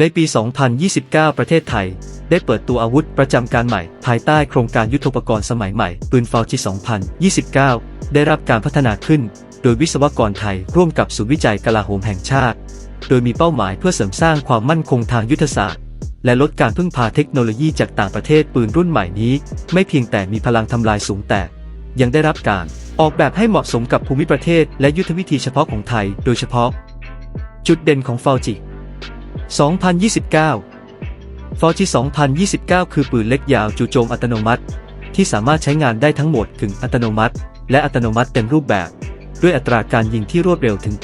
ในปี 2029 ประเทศไทย ได้เปิดตัวอาวุธประจำการใหม่ ภายใต้โครงการยุทธปกรณ์สมัยใหม่ ปืนฟาวจิ2029 ได้รับการพัฒนาขึ้น โดยวิศวกรไทยร่วมกับศูนย์วิจัยกลาโหมแห่งชาติ โดยมีเป้าหมายเพื่อเสริมสร้างความมั่นคงทางยุทธศาสตร์ และลดการพึ่งพาเทคโนโลยีจากต่างประเทศปืนรุ่นใหม่นี้ ไม่เพียงแต่มีพลังทำลายสูงแต่ ยังได้รับการออกแบบให้เหมาะสมกับภูมิประเทศ และยุทธวิธีเฉพาะของไทย โดยเฉพาะ จุดเด่นของฟาวจิ 2029ฟอร์จี2029 คือปืนเล็กยาวจู่โจมอัตโนมัติ ที่สามารถใช้งานได้ทั้งหมดกึ่งอัตโนมัติ และอัตโนมัติเต็มรูปแบบ ด้วยอัตราการยิงที่รวดเร็วถึง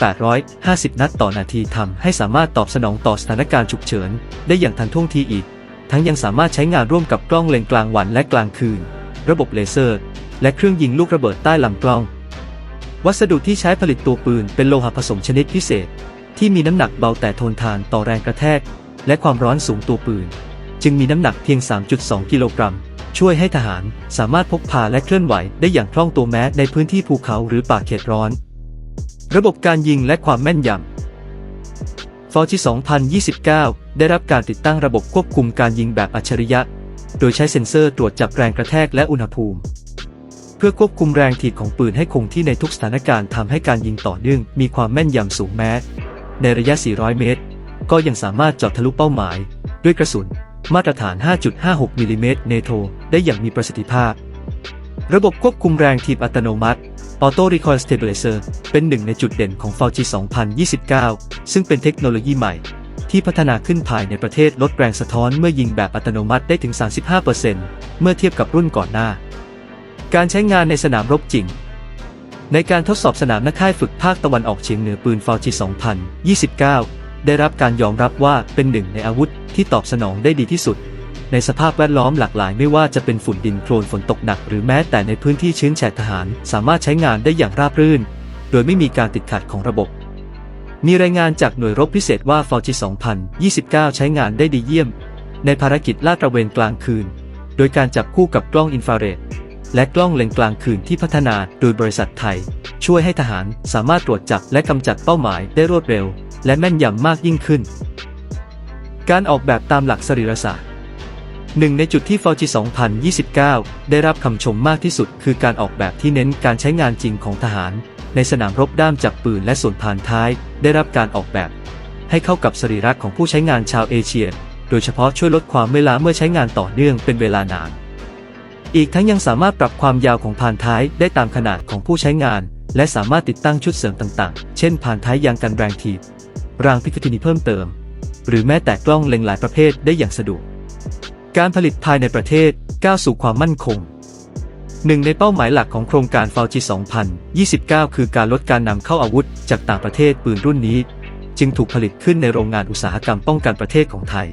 850 นัดต่อนาทีทำให้สามารถตอบสนองต่อสถานการณ์ฉุกเฉิน ได้อย่างทันท่วงทีอีก ทั้งยังสามารถใช้งานร่วมกับกล้องเลนกลางวันและกลางคืน ระบบเลเซอร์ และเครื่องยิงลูกระเบิดใต้ลำกล้อง วัสดุที่ใช้ผลิตตัวปืนเป็นโลหะผสมชนิดพิเศษ ที่มีน้ำหนักเบาแต่ทนทานต่อแรงกระแทก และความร้อนสูงตัวปืน จึงมีน้ำหนักเพียง 3.2 กิโลกรัม ช่วยให้ทหารสามารถพกพาและเคลื่อนไหวได้อย่างคล่องตัวแม้ในพื้นที่ภูเขาหรือป่าเขตร้อน ระบบการยิงและความแม่นยำฟอร์จิ2029 ได้รับการติดตั้งระบบควบคุมการยิงแบบอัจฉริยะ โดยใช้เซ็นเซอร์ตรวจจับแรงกระแทกและอุณหภูมิเพื่อควบคุมแรงถีบของปืนให้คงที่ในทุกสถานการณ์ทำให้การยิงต่อเนื่องมีความแม่นยำสูงแม้ ในระยะ 400 เมตร ก็ยังสามารถเจาะทะลุเป้าหมาย ด้วยกระสุน มาตรฐาน 5.56 มิลลิเมตรเนโทได้อย่างมีประสิทธิภาพ ระบบควบคุมแรงถีบอัตโนมัติ Auto Recoil Stabilizer เป็นหนึ่งในจุดเด่นของ f a u j i 2029 ซึ่งเป็นเทคโนโลยีใหม่ ที่พัฒนาขึ้นภายในประเทศลดแรงสะท้อนเมื่อยิงแบบอัตโนมัติได้ถึง 35%เมื่อเทียบกับรุ่นก่อนหน้า การใช้งานในสนามรบจริง ในการทดสอบสนามนักค่ายฝึกภาคตะวันออกเฉียงเหนือปืนฟาวจิ2029 ได้รับการยอมรับว่าเป็นหนึ่งในอาวุธที่ตอบสนองได้ดีที่สุด ในสภาพแวดล้อมหลากหลายไม่ว่าจะเป็นฝุ่นดินโคลนฝนตกหนัก หรือแม้แต่ในพื้นที่ชื้นแฉะทหาร สามารถใช้งานได้อย่างราบรื่น โดยไม่มีการติดขัดของระบบ มีรายงานจากหน่วยรบพิเศษว่าฟาวจิ2029 ใช้งานได้ดีเยี่ยม ในภารกิจลาดตระเวนกลางคืน โดยการจับคู่กับกล้องอินฟราเรด และกล้องเลนส์กลางคืนที่พัฒนาโดยบริษัทไทย ช่วยให้ทหารสามารถตรวจจับและกำจัดเป้าหมายได้รวดเร็ว และแม่นยำมากยิ่งขึ้น การออกแบบตามหลักสรีรศาสตร์หนึ่งในจุดที่ฟอร์จิ2029 ได้รับคำชมมากที่สุด คือการออกแบบที่เน้นการใช้งานจริงของทหาร ในสนามรบด้ามจับปืนและส่วนผ่านท้าย ได้รับการออกแบบ ให้เข้ากับสรีระของผู้ใช้งานชาวเอเชีย โดยเฉพาะช่วยลดความเมื่อยล้าเมื่อใช้งานต่อเนื่องเป็นเวลานาน อีกทั้งยังสามารถปรับความยาวของพานท้ายได้ตามขนาดของผู้ใช้งาน และสามารถติดตั้งชุดเสริมต่างๆ เช่นพานท้ายยางกันแรงถีบรางพิคทินีเพิ่มเติม หรือแม้แต่กล้องเล็งหลายประเภทได้อย่างสะดวก การผลิตภายในประเทศก้าวสู่ความมั่นคงหนึ่งในเป้าหมายหลักของโครงการฟาวจิ2029 คือการลดการนำเข้าอาวุธจากต่างประเทศปืนรุ่นนี้ จึงถูกผลิตขึ้นในโรงงานอุตสาหกรรมป้องกันประเทศของไทย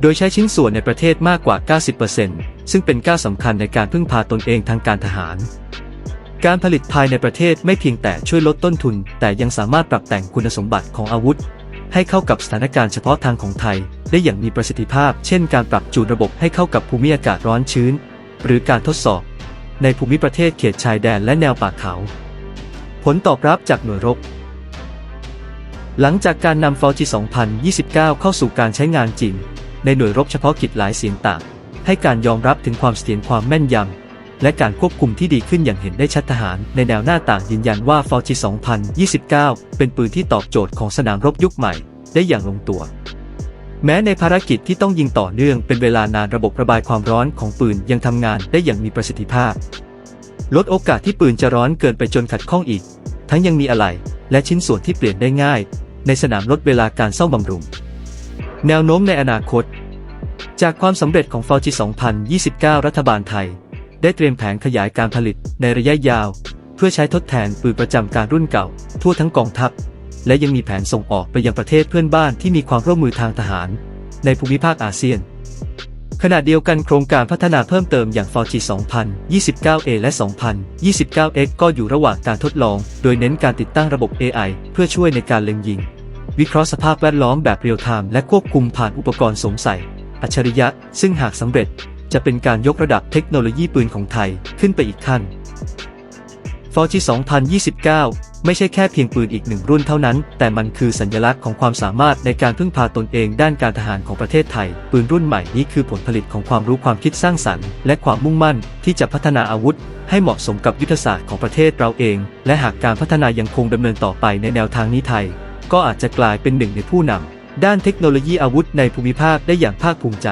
โดยใช้ชิ้นส่วนในประเทศมากกว่า 90% ซึ่งเป็นก้าวสำคัญในการพึ่งพาตนเองทางการทหาร การผลิตภายในประเทศไม่เพียงแต่ช่วยลดต้นทุน แต่ยังสามารถปรับแต่งคุณสมบัติของอาวุธ ให้เข้ากับสถานการณ์เฉพาะทางของไทย ได้อย่างมีประสิทธิภาพ เช่น การปรับจูนระบบให้เข้ากับภูมิอากาศร้อนชื้น หรือการทดสอบ ในภูมิประเทศเขตชายแดนและแนวป่าเขา ผลตอบรับจากหน่วยรบหลังจากการนำฟอร์จิ2029 เข้าสู่การใช้งานจริง ในหน่วยรบเฉพาะกิจหลายเสียงต่าง ให้การยอมรับถึงความเสถียรความแม่นยำ และการควบคุมที่ดีขึ้นอย่างเห็นได้ชัดทหาร ในแนวหน้าต่างยืนยันว่าฟอร์จิ2029 เป็นปืนที่ตอบโจทย์ของสนามรบยุคใหม่ ได้อย่างลงตัว แม้ในภารกิจที่ต้องยิงต่อเนื่องเป็นเวลานานระบบระบายความร้อนของปืนยังทำงานได้อย่างมีประสิทธิภาพ ลดโอกาสที่ปืนจะร้อนเกินไปจนขัดข้องอีก ทั้งยังมีอะไหล่และชิ้นส่วนที่เปลี่ยนได้ง่าย ในสนามลดเวลาการซ่อมบำรุง แนวโน้มในอนาคต จากความสำเร็จของฟอร์จิ2029 รัฐบาลไทย ได้เตรียมแผนขยายการผลิตในระยะยาว เพื่อใช้ทดแทนปืนประจำการรุ่นเก่า ทั่วทั้งกองทัพ และยังมีแผนส่งออกไปยังประเทศเพื่อนบ้านที่มีความร่วมมือทางทหาร ในภูมิภาคอาเซียน ขณะเดียวกันโครงการพัฒนาเพิ่มเติมอย่าง f o r g 2029A และ 2029X ก็อยู่ระหว่างการทดลอง โดยเน้นการติดตั้งระบบ AI เพื่อช่วยในการเล็งยิง วิเคราะห์สภาพแวดล้อมแบบเรียลไทม์และควบคุมผ่านอุปกรณ์สวมใส่ อัจฉริยะ ซึ่งหากสำเร็จจะเป็นการยกระดับเทคโนโลยีปืนของไทยขึ้นไปอีกขั้น f o r g 2029 ไม่ใช่แค่เพียงปืนอีกหนึ่งรุ่นเท่านั้น แต่มันคือสัญลักษณ์ของความสามารถในการพึ่งพาตนเองด้านการทหารของประเทศไทย ปืนรุ่นใหม่นี้คือผลผลิตของความรู้ความคิดสร้างสรรค์ และความมุ่งมั่นที่จะพัฒนาอาวุธ ให้เหมาะสมกับยุทธศาสตร์ของประเทศเราเอง และหากการพัฒนายังคงดำเนินต่อไปในแนวทางนี้ไทย ก็อาจจะกลายเป็นหนึ่งในผู้นำ ด้านเทคโนโลยีอาวุธในภูมิภาคได้อย่างภาคภูมิใจ